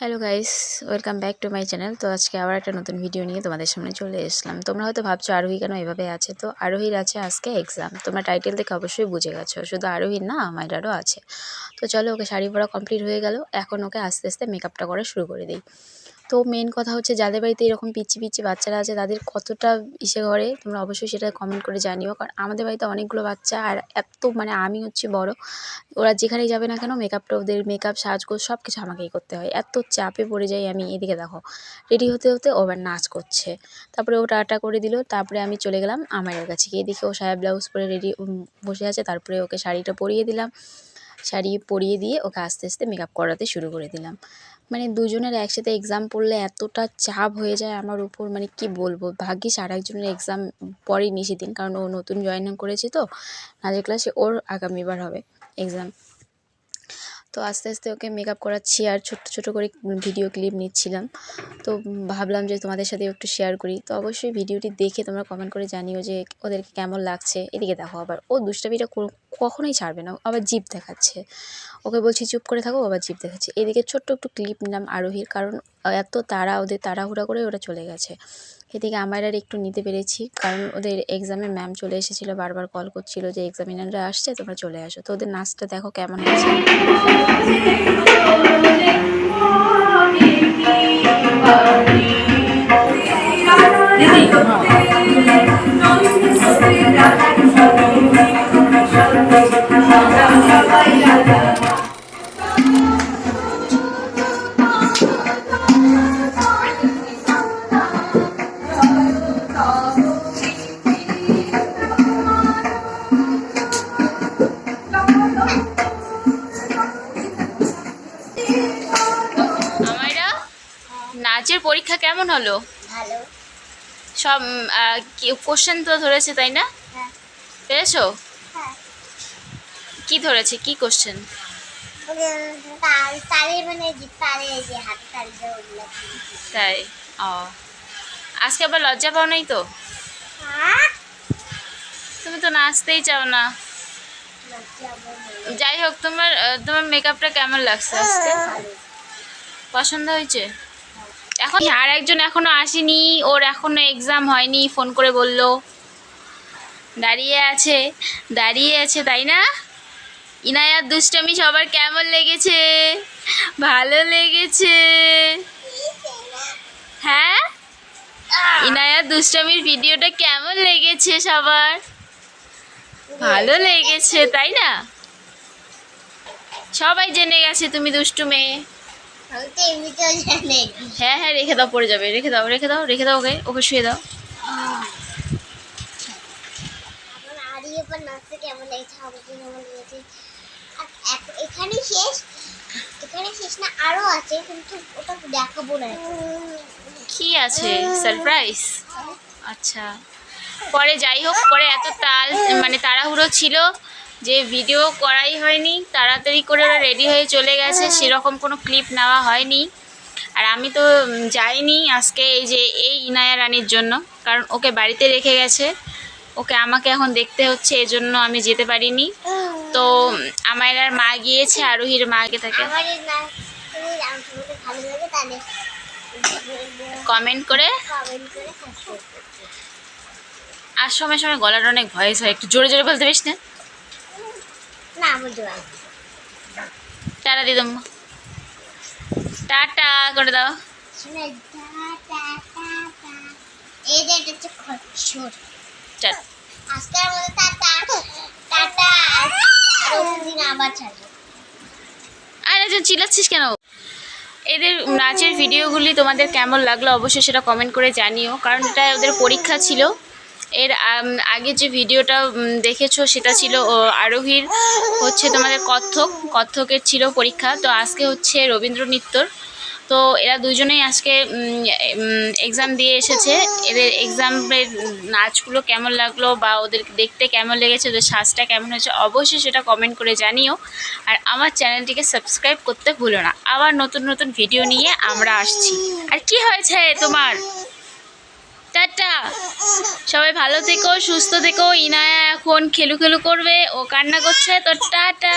Hello guys welcome back to my channel তো আজকে আবার একটা নতুন ভিডিও নিয়ে তোমাদের সামনে চলে এসলাম। তোমরা হয়তো ভাবছ, আরোহী কেন এভাবে আছে? তো আরোহীর আছে আজকে এক্সাম তোমরা টাইটেল দেখে অবশ্যই বুঝে গেছো। শুধু আরোহীর না আমারও আছে। তো চলো, ওকে শাড়ি পরা কমপ্লিট হয়ে গেল। এখন ওকে আস্তে আস্তে মেকআপটা করা শুরু করে দিই। তো মেন কথা হচ্ছে যাদের বাড়িতে এরকম পিচ্ছি পিচ্ছি বাচ্চারা আছে, তাদের কতটা ইসে করে তোমরা অবশ্যই সেটা কমেন্ট করে জানিও। কারণ আমাদের বাড়িতে অনেকগুলো বাচ্চা আর এত মানে আমি হচ্ছি বড়, ওরা যেখানেই যাবে না কেন মেকআপটা ওদের মেকআপ সাজগোজ সব কিছু আমাকেই করতে হয়। এত চাপে পড়ে যাই আমি এদিকে দেখো। রেডি হতে হতে ও আবার নাচ করছে। তারপরে ও টাটা করে দিল, তারপরে আমি চলে গেলাম আমারের কাছে গিয়ে দেখি ও সায়া ব্লাউজ পরে রেডি বসে আছে। তারপরে ওকে শাড়িটা পরিয়ে দিলাম। শাড়ি পরিয়ে দিয়ে ওকে আস্তে আস্তে মেকআপ করাতে শুরু করে দিলাম। মানে দুজনের একসাথে এক্সাম পড়লে এতটা চাপ হয়ে যায় আমার উপর মানে কি বলব? ভাগ্যিস আর একজনের এক্সাম পরেনি সেদিন, কারণ ও নতুন জয়েন করেছে তো। নাচের ক্লাসে ওর আগামীবার হবে এক্সাম তো আস্তে আস্তে ওকে মেকআপ করাচ্ছি আর ছোট্ট ছোটো করে ভিডিও ক্লিপ নিচ্ছিলাম। তো ভাবলাম যে তোমাদের সাথে একটু শেয়ার করি। তো অবশ্যই ভিডিওটি দেখে তোমরা কমেন্ট করে জানিও যে ওদেরকে কেমন লাগছে। এদিকে দেখো আবার। ও দুষ্টামিটা কখনোই ছাড়বে না আবার জিপ দেখাচ্ছে। ওকে বলছি, চুপ করে থাকো আবার জিপ দেখাচ্ছে। এদিকে ছোট্ট একটু ক্লিপ নিলাম আরোহীর, কারণ এত তাড়া, ওদের তাড়াহুড়া করে ওরা চলে গেছে। এদিকে আমার আর একটু নিতে পেরেছি, কারণ ওদের এক্সামে ম্যাম চলে এসেছিল, বারবার কল করছিল যে এক্সামিনাররা আসছে, তোমরা চলে আসো। তো ওদের নাচটা দেখো কেমন হয়েছে। নাচের পরীক্ষা কেমন হলো? ভালো। সব কোশ্চেন তো ধরেছে তাই না? হ্যাঁ। পেরেছ? হ্যাঁ। কি ধরেছে? কি কোশ্চেন মানে তাই? ও। আজকে আবার লজ্জা পাও নাই তো? হ্যাঁ? তুমি তো নাচতেই চাও না। যাই হোক তোমার তোমার মেকআপটা কেমন লাগছে আজকে? পছন্দ হয়েছে? এখন আর একজন এখনও আসেনি, ওর এখনও এক্সাম হয়নি ফোন করে বলল। দাঁড়িয়ে আছে দাঁড়িয়ে আছে, তাই না? ইনায়ার দুষ্টামি সবার কেমন লেগেছে? ভালো লেগেছে। হ্যাঁ? ইনায়ার দুষ্টমির ভিডিওটা কেমন লেগেছে সবার? ভালো লেগেছে, তাই না? সবাই জেনে গেছে তুমি দুষ্টু মেয়ে হ্যাঁ হ্যাঁ রেখে দাও পড়ে যাবে। রেখে দাও রেখে দাও রেখে দাও ওকে ওকে শুয়ে দাও। এখন শেষ এখানে শেষ না আরও আছে কিন্তু ওটা দেখাবো না। কি আছে? সারপ্রাইজ আচ্ছা। পরে যাই হোক পরে এত তাল মানে তাড়াহুড়ো ছিল যে ভিডিও করাই হয়নি তাড়াতাড়ি করে ওরা রেডি হয়ে চলে গেছে সেরকম কোনো ক্লিপ নেওয়া হয়নি। আর আমি তো যাইনি আজকে এই যে এই ইনায়া রানীর জন্য কারণ ওকে বাড়িতে রেখে গেছে। ওকে আমাকে এখন দেখতে হচ্ছে এজন্য আমি যেতে পারিনি। তো আমার আর মা গিয়েছে আরোহীর মা আগে থাকে কমেন্ট করে। আর সময় সময় গলাটা অনেক ভয়েস হয় একটু জোরে জোরে বলতে পারিস না? না বলতে পারব টাটা টাটা করে দাও। টাটা আজকের মতো টাটা টাটা। অন্যদিন আবার ছাড়বো। আর একজন চিল্লাচ্ছিস কেন? এদের নাচের ভিডিওগুলি তোমাদের কেমন লাগল অবশ্যই সেটা কমেন্ট করে জানিও কারণ এটা ওদের পরীক্ষা ছিল। এর আগে যে ভিডিওটা দেখেছ সেটা ছিল আরোহীর হচ্ছে তোমাদের কত্থক। কত্থকের ছিল পরীক্ষা। তো আজকে হচ্ছে রবীন্দ্র নৃত্যর। তো এরা দুজনেই আজকে এক্সাম দিয়ে এসেছে। এদের এক্সামের নাচগুলো কেমন লাগল বা ওদের দেখতে কেমন লেগেছে, ওদের শ্বাসটা কেমন হয়েছে, অবশ্যই সেটা কমেন্ট করে জানিও। আর আমার চ্যানেলটিকে সাবস্ক্রাইব করতে ভুলো না। আবার নতুন নতুন ভিডিও নিয়ে আমরা আসছি। আর কি হয়েছে তোমার? সবাই ভালো থেকো, সুস্থ থেকো। ইনায়া এখন খেলু খেলু করবে, ও কান্না করছে, তো টাটা।